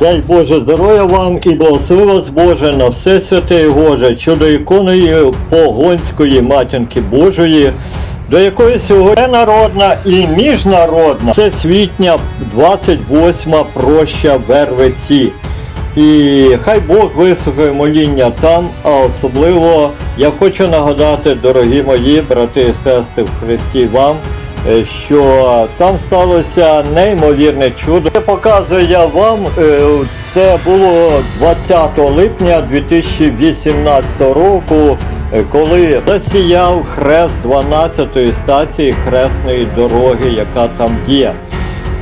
Дай Боже здоров'я вам і благослови вас Боже на все святе і Боже, чудо іконою погонської матінки Божої, до якої сьогодні народна і міжнародна всесвітня 28 проща Вервиці. І хай Бог вислухає моління там, а особливо я хочу нагадати, дорогі мої брати і сестри в Христі вам, що там сталося неймовірне чудо. Це показую я вам, е, це було 20 липня 2018 року, е, коли засіяв хрест 12-ї стації хресної дороги, яка там є.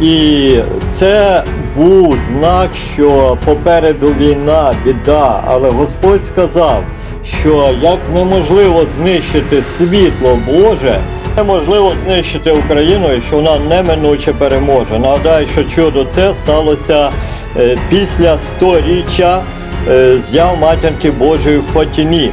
І це був знак, що попереду війна, біда, але Господь сказав, що як неможливо знищити світло Боже, неможливо знищити Україну, якщо вона неминуче переможе. Нагадаю, що чудо це сталося е, після сторіччя е, з'яв матінки Божої в Фатімі.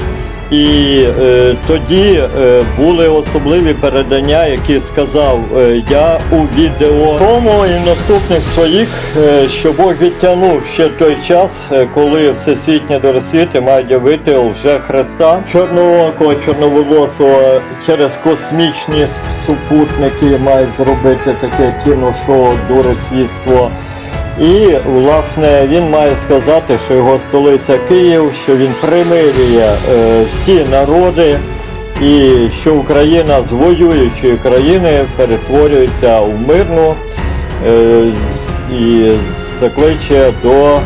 І е, тоді е, були особливі передання, які сказав е, я у відео тому і наступних своїх, е, що Бог відтягнув ще той час, е, коли всесвітні доросвіти мають явити вже Христа чорноокого, чорноволосого через космічні супутники мають зробити таке кіношоу дуресвітство. І власне він має сказати, що його столиця Київ, що він примирює е, всі народи, і що Україна з воюючої країни перетворюється в мирну е, і закличе до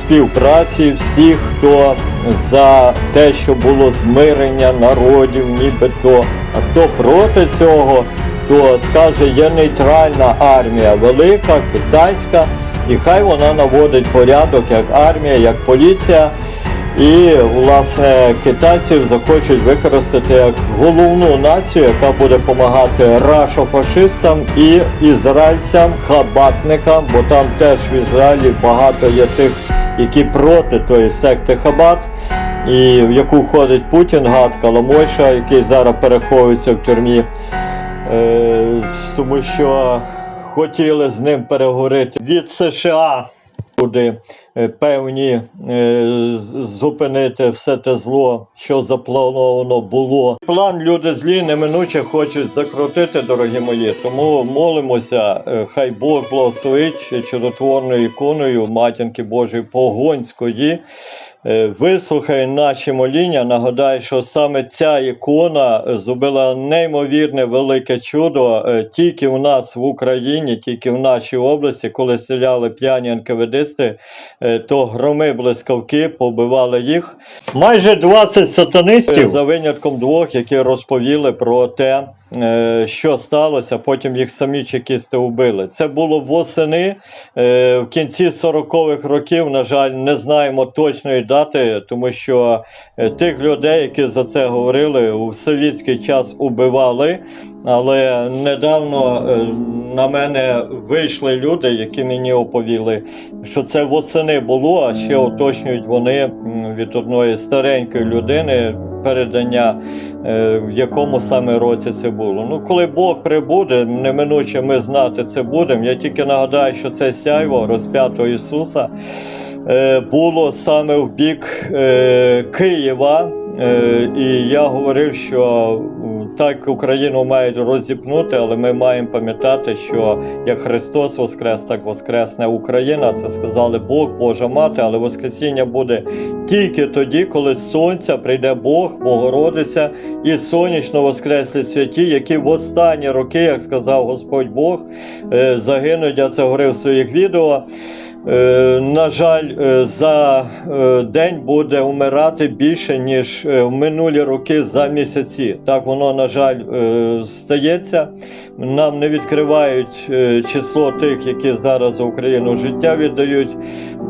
співпраці всіх, хто за те, що було змирення народів, нібито, а хто проти цього, то скаже, є нейтральна армія, велика, китайська. І хай вона наводить порядок як армія, як поліція. І власне китайців захочуть використати як головну націю, яка буде допомагати рашофашистам і ізраїльцям, хабатникам, бо там теж в Ізраїлі багато є тих, які проти тої секти Хабат, і в яку входить Путін, Гад Каламойша, який зараз переховується в тюрмі. Е, тому що хотіли з ним переговорити від США. Буде е, певні е, зупинити все те зло, що заплановано було. План люди злі неминуче хочуть закрутити, дорогі мої. Тому молимося, е, хай Бог благословить чудотворною іконою матінки Божої Погонської. Е, Вислухай наші моління. Нагадай, що саме ця ікона зробила неймовірне велике чудо е, тільки в нас в Україні, тільки в нашій області, коли стріляли п'яні НКВДисти, е, то громи блискавки побивали їх. Майже 20 сатанистів за винятком двох, які розповіли про те. Е, Що сталося, потім їх самі чекісти вбили. Це було восени е, в кінці 40-х років. На жаль, не знаємо точної дати, тому що е, тих людей, які за це говорили, у совєтський час убивали. Але недавно на мене вийшли люди, які мені оповіли, що це восени було, а ще уточнюють вони від одної старенької людини передання, е, в якому саме році це було. Ну, коли Бог прибуде, неминуче ми знати це будемо. Я тільки нагадаю, що це сяйво розп'ятого Ісуса е, було саме в бік е, Києва. І я говорив, що так Україну мають розіпнути, але ми маємо пам'ятати, що як Христос воскрес, так воскресне Україна. Це сказали Бог, Божа мати, але Воскресіння буде тільки тоді, коли сонця прийде Бог, Богородиця і сонячно воскреслі святі, які в останні роки, як сказав Господь Бог, е, загинуть. Я це говорив в своїх відео. Е, На жаль, е, за е, день буде вмирати більше, ніж в минулі роки за місяці. Так воно, на жаль, стається. Нам не відкривають число тих, які зараз за Україну життя віддають,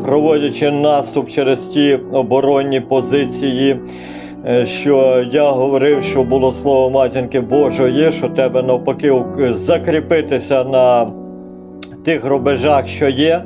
проводячи наступ через ті оборонні позиції. Що я говорив, що було слово матінки Божої, що тебе навпаки закріпитися на тих рубежах, що є,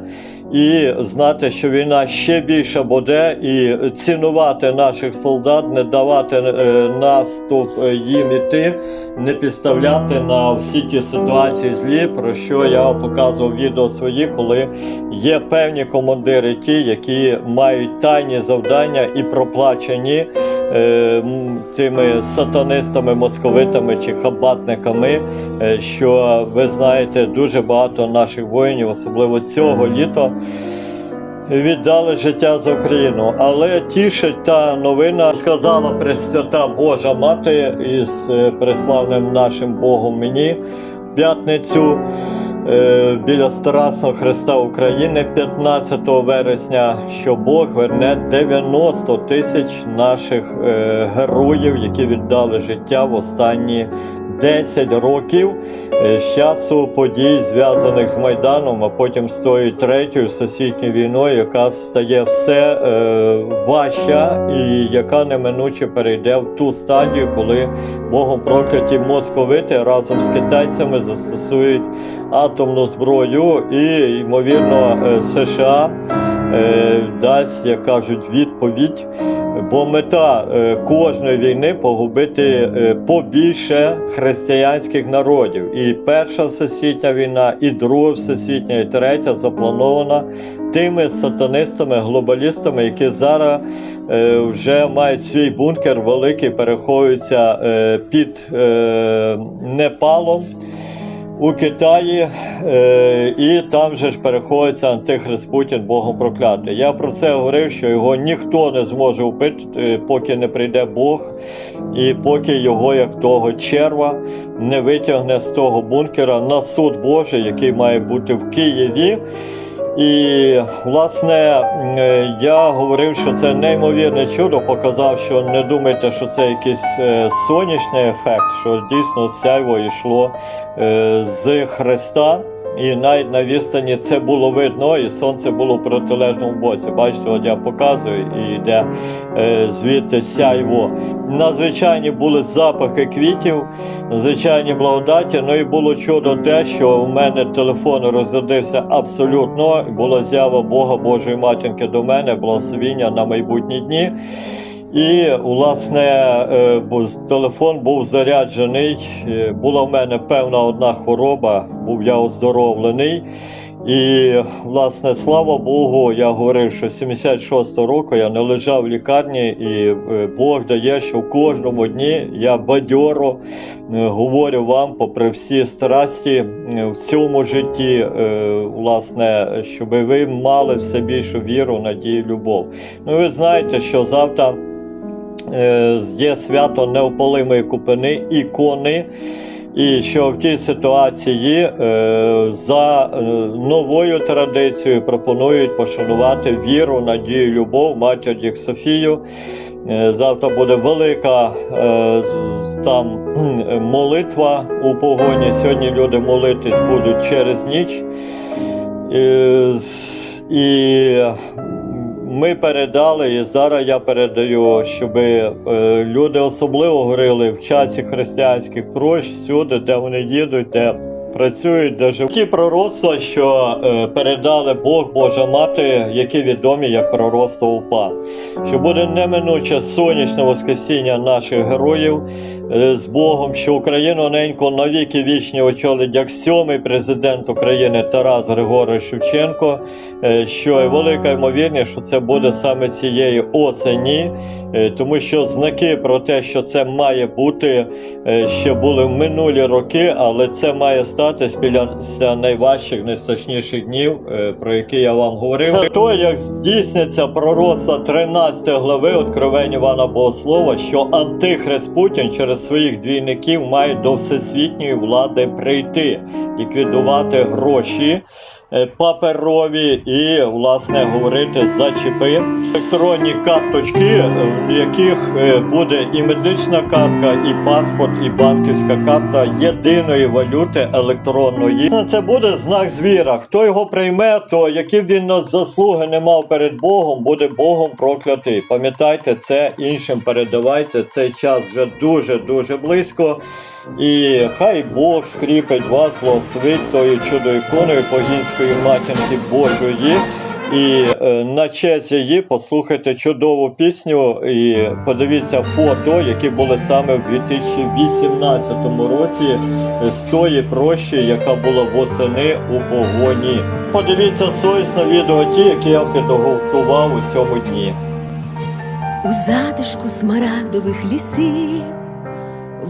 і знати, що війна ще більше буде, і цінувати наших солдат, не давати е, наступ е, їм іти, не підставляти на всі ті ситуації злі, про що я показував відео свої, коли є певні командири, ті, які мають тайні завдання і проплачені е, тими сатанистами, московитами чи хабатниками, е, що ви знаєте, дуже багато наших воїнів, особливо цього літа, віддали життя за Україну. Але тішить та новина, сказала Пресвята Божа Мати із е, преславним нашим Богом мені в п'ятницю. Е, Біля Старасного Христа України 15 вересня, що Бог верне 90 тисяч наших е, героїв, які віддали життя в останні 10 років е, з часу подій, зв'язаних з Майданом, а потім з тою третьою всесвітньою війною, яка стає все е, важча і яка неминуче перейде в ту стадію, коли Богом прокляті московити разом з китайцями застосують атомну зброю і, ймовірно, е, США е, дасть, як кажуть, відповідь. Бо мета е, кожної війни погубити побільше християнських народів. І перша всесвітня війна, і друга всесвітня, і третя запланована тими сатанистами, глобалістами, які зараз вже мають свій бункер великий, переховуються під Непалом. У Китаї е, і там же ж переходиться антихрист Путін Богом проклятий. Я про це говорив, що його ніхто не зможе вбити, е, поки не прийде Бог, і поки його, як того черва, не витягне з того бункера на суд Божий, який має бути в Києві. І власне е, я говорив, що це неймовірне чудо. Показав, що не думайте, що це якийсь е, сонячний ефект, що дійсно сяйво йшло е, з Христа. І навіть на відстані це було видно, і сонце було в протилежному боці. Бачите, от я показую, і йде е, звідти сяйво. Надзвичайні були запахи квітів, надзвичайні благодаті. Ну і було чудо те, що у мене телефон розрядився абсолютно. Була зява Бога Божої матінки до мене, благословіння на майбутні дні. І, власне, е, телефон був заряджений. е, Була в мене певна одна хвороба, був я оздоровлений. І, власне, слава Богу, я говорив, що 76 року я не лежав в лікарні, і е, Бог дає, що в кожному дні я бадьоро говорю вам, попри всі страсті в цьому житті, власне, щоб ви мали все більшу віру, надію, любов. Ну, ви знаєте, що завтра є свято неопалимої купини, ікони. І що в тій ситуації е, за е, новою традицією пропонують пошанувати віру, надію, любов, матір Софію. Е, Завтра буде велика е, там молитва у погоні. Сьогодні люди молитись будуть через ніч. Е, І ми передали, і зараз я передаю, щоб е, люди особливо говорили в часі християнських прощ всюди, де вони їдуть, де працюють, де живуть. Ті пророцтва, що е, передали Бог, Божа Мати, які відомі як пророцтво УПА, що буде неминуче сонячне воскресіння наших героїв з Богом, що Україну ненько навіки вічні очолить як сьомий президент України Тарас Григорович Шевченко, е, що велика ймовірність, що це буде саме цієї осені, е, тому що знаки про те, що це має бути, е, ще були в минулі роки, але це має статись після найважчих, найстрашніших днів, е, про які я вам говорив. Це то, як здійсниться пророцтво 13 глави Откровень Івана Богослова, що антихрист Путін через своїх двійників мають до всесвітньої влади прийти, ліквідувати гроші. Е, Паперові і, власне, говорити за чіпи. Електронні карточки, е, в яких е, буде і медична картка, і паспорт, і банківська карта єдиної валюти електронної. Це буде знак звіра. Хто його прийме, то які він на заслуги не мав перед Богом, буде Богом проклятий. Пам'ятайте це іншим передавайте. Цей час вже дуже дуже близько. І хай Бог скріпить вас, благословить тою чудо іконою по Гонської матінки Божої. І е, на честь її послухайте чудову пісню і подивіться фото, які були саме в 2018 році з тої прощі, яка була восени у погоні. Подивіться совісно відео ті, які я підготував у цьому дні. У затишку смарагдових лісів,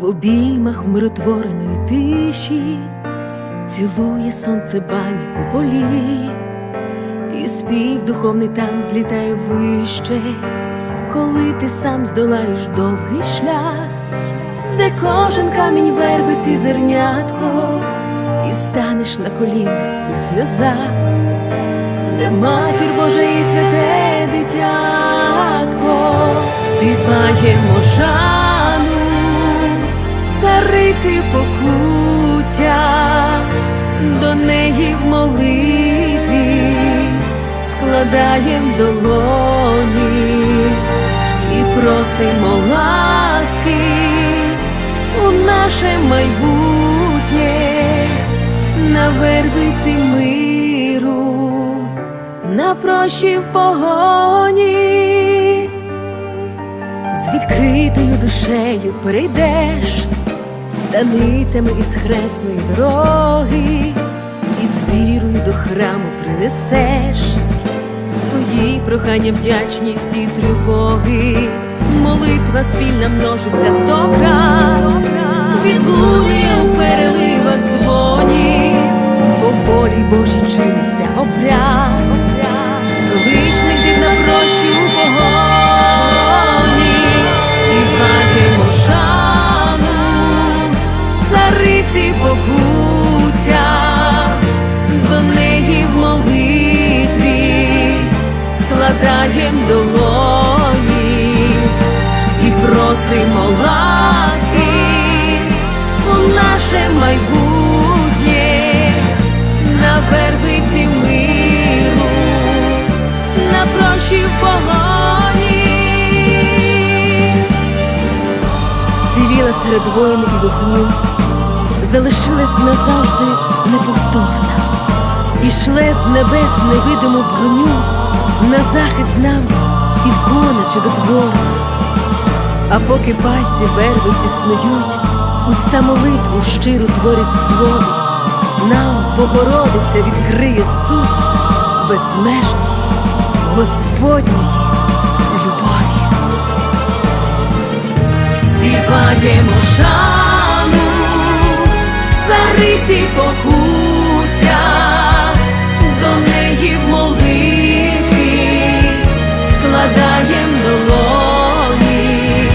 в обіймах вмиротвореної тиші, цілує сонце бані куполі, і спів духовний там злітає вище, коли ти сам здолаєш довгий шлях, де кожен камінь вервиці зернятко, і станеш на коліна у сльозах де матір Божа і святе дитятко, співаємо шану, цариці покуття, до неї в молитві складаєм долоні і просимо ласки у наше майбутнє на вервиці миру, на прощі в погоні, з відкритою душею перейдеш станицями із хресної дороги, і з вірою до храму принесеш свої прохання, вдячність і тривоги. Молитва спільна множиться сто крат, відлунює у переливах дзвоні, по волі Божій чиниться обряд, величних цариці покуття, до неї в молитві складаєм долоні і просимо ласки у наше майбутнє на вервиці миру, на прощі в погоні. Вціліла серед воїн і вогню, залишилась назавжди неповторна, і шле з небес невидиму броню, на захист нам ікона чудотворна. А поки пальці вервиці снують, уста молитву щиру творять слово, нам Богородиця відкриє суть безмежної Господньої любові. Співаємо шану, цариці покуття, до неї в молитві складаєм долоні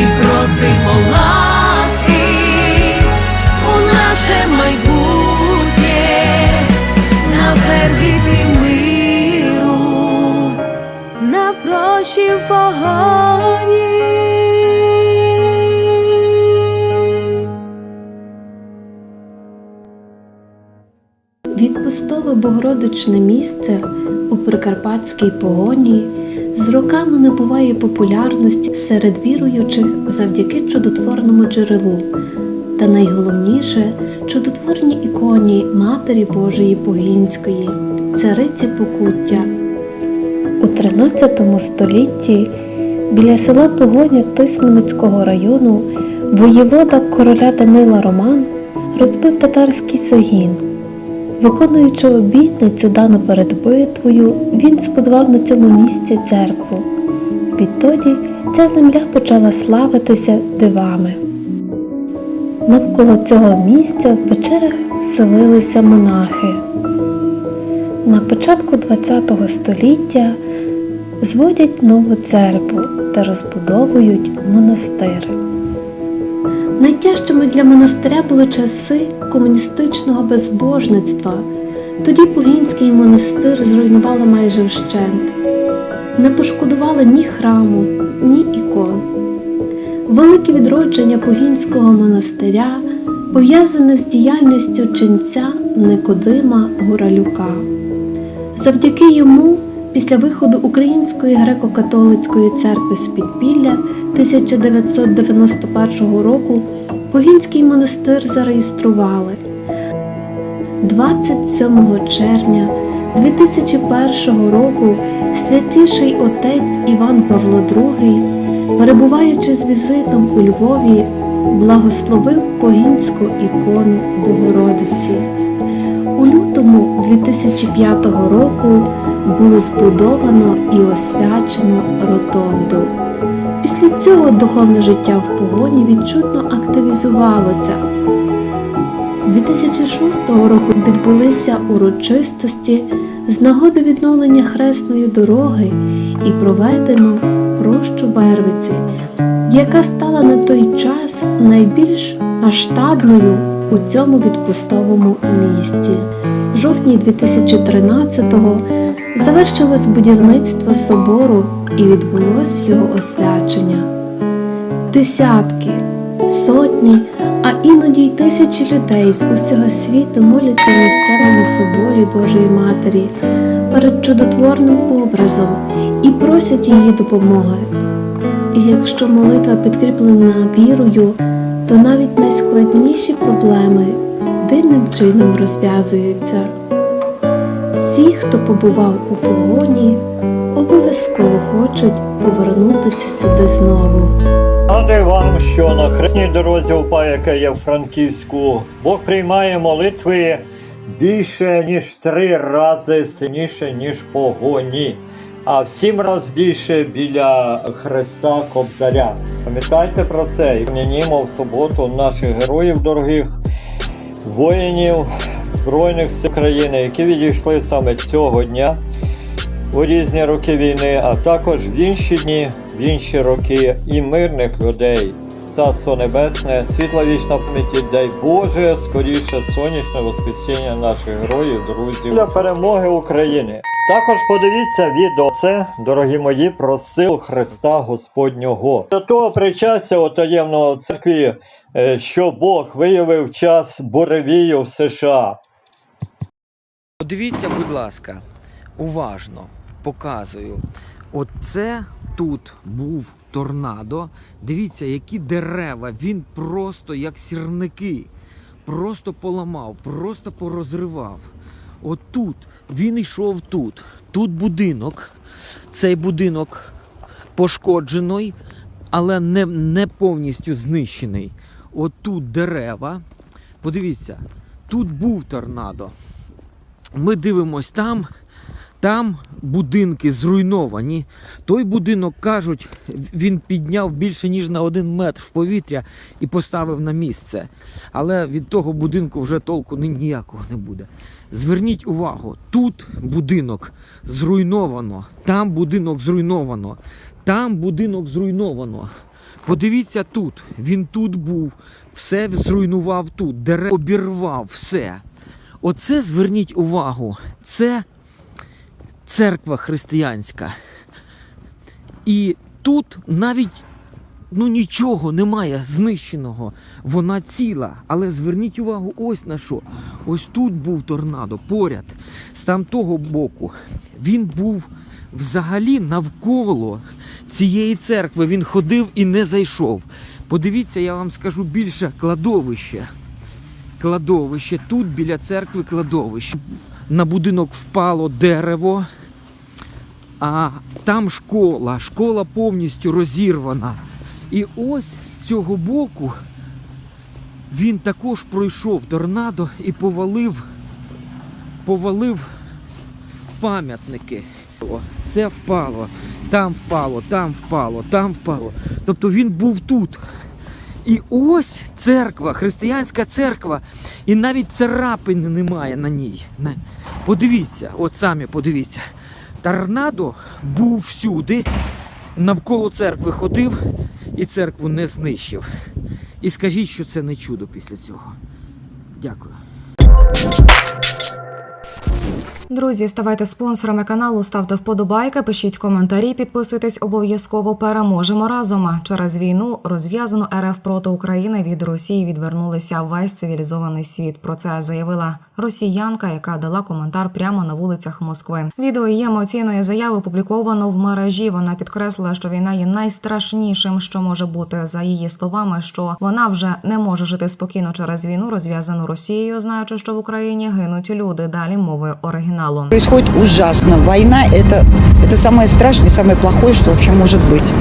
і просимо ласки у наше майбутнє на первіці миру, на прощі в погоні. Богородичне місце у Прикарпатській погоні з роками набуває популярності серед віруючих завдяки чудотворному джерелу та найголовніше чудотворній іконі Матері Божої Погінської, цариці Покуття. У 13 столітті біля села Погоня Тисменицького району воєвода короля Данила Роман розбив татарський загін. Виконуючи обітницю дану перед битвою, він збудував на цьому місці церкву. Відтоді ця земля почала славитися дивами. Навколо цього місця в печерах селилися монахи. На початку ХХ століття зводять нову церкву та розбудовують монастир. Найтяжчими для монастиря були часи комуністичного безбожництва. Тоді Погінський монастир зруйнували майже вщент. Не пошкодували ні храму, ні ікон. Велике відродження Погінського монастиря пов'язане з діяльністю ченця Никодима Гуралюка. Завдяки йому, після виходу Української греко-католицької церкви з підпілля 1991 року Погінський монастир зареєстрували. 27 червня 2001 року святіший отець Іван Павло II, перебуваючи з візитом у Львові, благословив Погінську ікону Богородиці. У лютому 2005 року було збудовано і освячено ротонду. Після цього духовне життя в погоні відчутно активізувалося. 2006 року відбулися урочистості з нагоди відновлення хресної дороги і проведено прощу Вервиці, яка стала на той час найбільш масштабною у цьому відпустовому місті. В жовтні 2013-го завершилось будівництво собору і відбулось його освячення. Десятки, сотні, а іноді й тисячі людей з усього світу моляться в місцевому соборі Божої Матері перед чудотворним образом і просять її допомоги. І якщо молитва підкріплена вірою, то навіть найскладніші проблеми дивним чином розв'язуються. Всі, хто побував у погоні, обов'язково хочуть повернутися сюди знову. Нагадую вам, що на хресній дорозі УПА, яка є в Франківську, Бог приймає молитви більше, ніж три рази сильніше, ніж погоні. А в сім разів більше біля Христа Кобзаря. Пам'ятайте про це і в суботу наших героїв дорогих, воїнів Збройних сил України, які відійшли саме цього дня у різні роки війни, а також в інші дні, в інші роки і мирних людей. Царство Небесне, світла вічна пам'яті, дай Боже, скоріше сонячне воскресіння наших героїв, друзів для перемоги України. Також подивіться відео це, дорогі мої, про сил Христа Господнього. До того причастя у таємного церкві, е, що Бог виявив час буревію в США. Подивіться, будь ласка, уважно показую. Оце тут був торнадо. Дивіться, які дерева. Він просто як сірники. Просто поламав, просто порозривав. Отут він йшов тут. Тут будинок. Цей будинок пошкоджений, але не, не повністю знищений. Отут дерева. Подивіться, тут був торнадо. Ми дивимось там, там будинки зруйновані. Той будинок, кажуть, він підняв більше, ніж на один метр в повітря і поставив на місце. Але від того будинку вже толку ніякого не буде. Зверніть увагу, тут будинок зруйновано, там будинок зруйновано, там будинок зруйновано. Подивіться тут, він тут був, все зруйнував тут, дерева обірвав все. Оце зверніть увагу, це церква християнська. І тут навіть ну, нічого немає знищеного. Вона ціла. Але зверніть увагу ось на що. Ось тут був торнадо поряд, з там того боку. Він був взагалі навколо цієї церкви. Він ходив і не зайшов. Подивіться, я вам скажу більше кладовище кладовище. Тут біля церкви кладовище. На будинок впало дерево, а там школа. Школа повністю розірвана. І ось з цього боку він також пройшов торнадо і повалив, повалив пам'ятники. Це впало, там впало, там впало, там впало. Тобто він був тут. І ось церква, християнська церква, і навіть царапини немає на ній. Подивіться, от самі подивіться. Торнадо був всюди, навколо церкви ходив і церкву не знищив. І скажіть, що це не чудо після цього. Дякую. Друзі, ставайте спонсорами каналу, ставте вподобайки, пишіть коментарі, підписуйтесь обов'язково. Переможемо разом. Через війну розв'язану РФ проти України від Росії відвернулися весь цивілізований світ. Про це заявила росіянка, яка дала коментар прямо на вулицях Москви. Відео її емоційної заяви опубліковано в мережі. Вона підкреслила, що війна є найстрашнішим, що може бути за її словами, що вона вже не може жити спокійно через війну, розв'язану Росією, знаючи, що в Україні гинуть люди. Далі мовою оригіналу. Происходит ужасно. Война это, это самое страшное, самое плохое, что вообще может быть.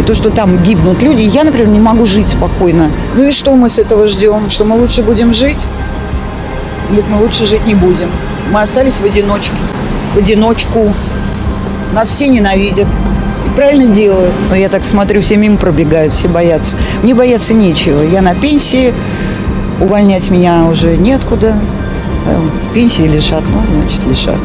И то, что там гибнут люди, я, например, не могу жить спокойно. Ну и что мы с этого ждем? Что мы лучше будем жить? Или мы лучше жить не будем? Мы остались в одиночке, в одиночку. Нас все ненавидят. И правильно делают. Но я так смотрю, все мимо пробегают, все боятся. Мне бояться нечего. Я на пенсии, увольнять меня уже неоткуда. Э, Пенсии лишат, ну, значит, лишат.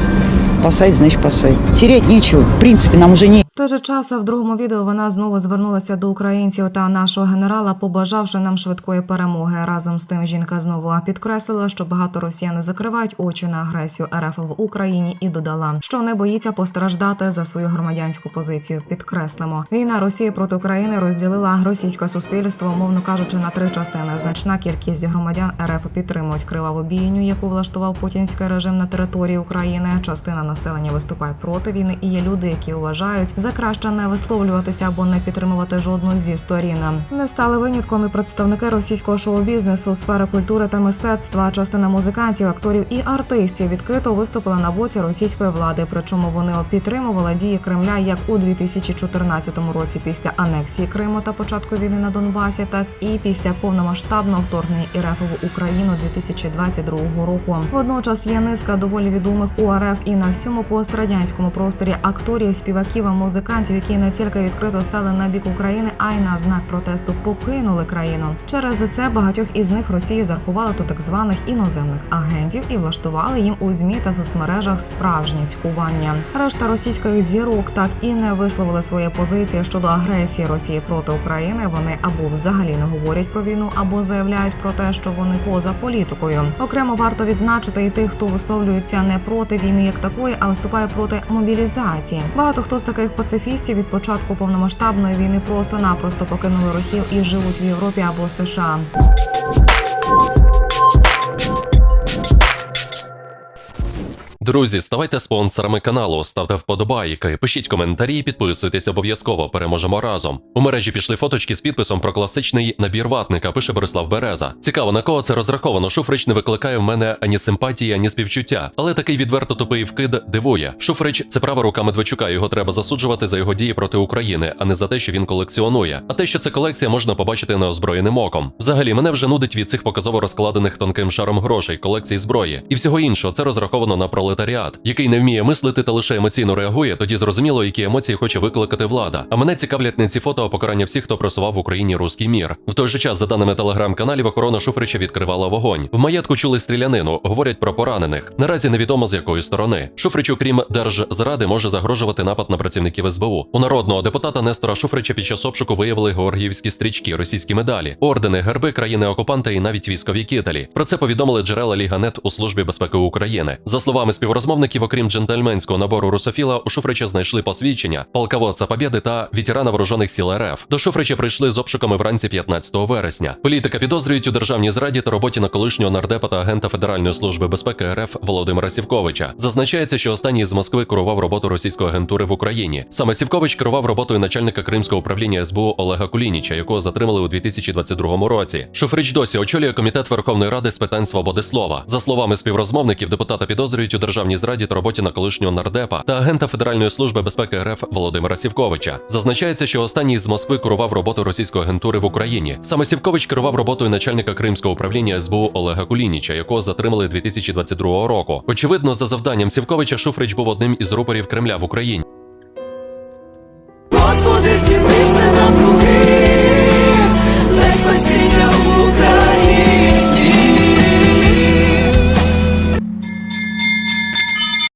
Посадить, значит, посадить. Терять нечего. В принципе, нам уже не той же час в другому відео вона знову звернулася до українців та нашого генерала, побажавши нам швидкої перемоги. Разом з тим жінка знову підкреслила, що багато росіян закривають очі на агресію РФ в Україні і додала, що не боїться постраждати за свою громадянську позицію. Підкреслимо, війна Росії проти України розділила російське суспільство, умовно кажучи, на три частини. Значна кількість громадян РФ підтримують криваву бійню, яку влаштував путінський режим на території України. Частина населення виступає проти війни, і є люди, які вважають за краще не висловлюватися або не підтримувати жодну зі сторін. Не стали винятком і представники російського шоу-бізнесу, сфери культури та мистецтва. Частина музикантів, акторів і артистів відкрито виступила на боці російської влади. Причому вони підтримували дії Кремля як у 2014 році після анексії Криму та початку війни на Донбасі, так і після повномасштабного вторгнення РФ в Україну 2022 року. Водночас є низка доволі відомих у РФ і на всьому пострадянському просторі акторів, співаків, а музикантів, які не тільки відкрито стали на бік України, а й на знак протесту покинули країну. Через це багатьох із них Росії зарахували до так званих іноземних агентів і влаштували їм у змі та соцмережах справжнє цькування. Решта російських зірок так і не висловили свої позиції щодо агресії Росії проти України. Вони або взагалі не говорять про війну, або заявляють про те, що вони поза політикою. Окремо варто відзначити і тих, хто висловлюється не проти війни як такої, а виступає проти мобілізації. Багато хто з таких пацифістів від початку повномасштабної війни просто-напросто покинули Росію і живуть в Європі або США. Друзі, ставайте спонсорами каналу, ставте вподобайки, пишіть коментарі, і підписуйтесь обов'язково. Переможемо разом. У мережі пішли фоточки з підписом про класичний набір ватника. Пише Борислав Береза. Цікаво, на кого це розраховано. Шуфрич не викликає в мене ані симпатії, ані співчуття. Але такий відверто тупий вкид дивує. Шуфрич це права рука Медведчука. Його треба засуджувати за його дії проти України, а не за те, що він колекціонує. А те, що це колекція, можна побачити неозброєним оком. Взагалі, мене вже нудить від цих показово розкладених тонким шаром грошей, колекцій зброї і всього іншого. Це розраховано на пролетаріат, який не вміє мислити та лише емоційно реагує. Тоді зрозуміло, які емоції хоче викликати влада. А мене цікавлять не ці фото, а покарання всіх, хто просував в Україні руський мір. В той же час, за даними телеграм-каналів, охорона Шуфрича відкривала вогонь. В маєтку чули стрілянину, говорять про поранених. Наразі невідомо з якої сторони. Шуфричу, крім держзради, може загрожувати напад на працівників СБУ. У народного депутата Нестора Шуфрича під час обшуку виявили георгіївські стрічки, російські медалі, ордени, герби країни окупанта і навіть військові кітелі. Про це повідомили джерела Ліганет у службі безпеки України. За словами співрозмовників, окрім джентльменського набору русофіла, у Шуфрича знайшли посвідчення, полководця Побєди та ветерана вооружених сил РФ. До Шуфрича прийшли з обшуками вранці 15 вересня. Політика підозрюють у державній зраді та роботі на колишнього нардепа та агента Федеральної служби безпеки РФ Володимира Сівковича. Зазначається, що останній з Москви керував роботу російської агентури в Україні. Саме Сівкович керував роботою начальника Кримського управління СБУ Олега Кулініча, якого затримали у 2022 році. Шуфрич досі очолює комітет Верховної Ради з питань свободи слова. За словами співрозмовників, депутата підозрюють у державній зраді та роботі на колишнього нардепа та агента Федеральної служби безпеки РФ Володимира Сівковича. Зазначається, що останній з Москви керував роботу російської агентури в Україні. Саме Сівкович керував роботою начальника Кримського управління СБУ Олега Кулініча, якого затримали 2022 року. Очевидно, за завданням Сівковича Шуфрич був одним із рупорів Кремля в Україні. Господи,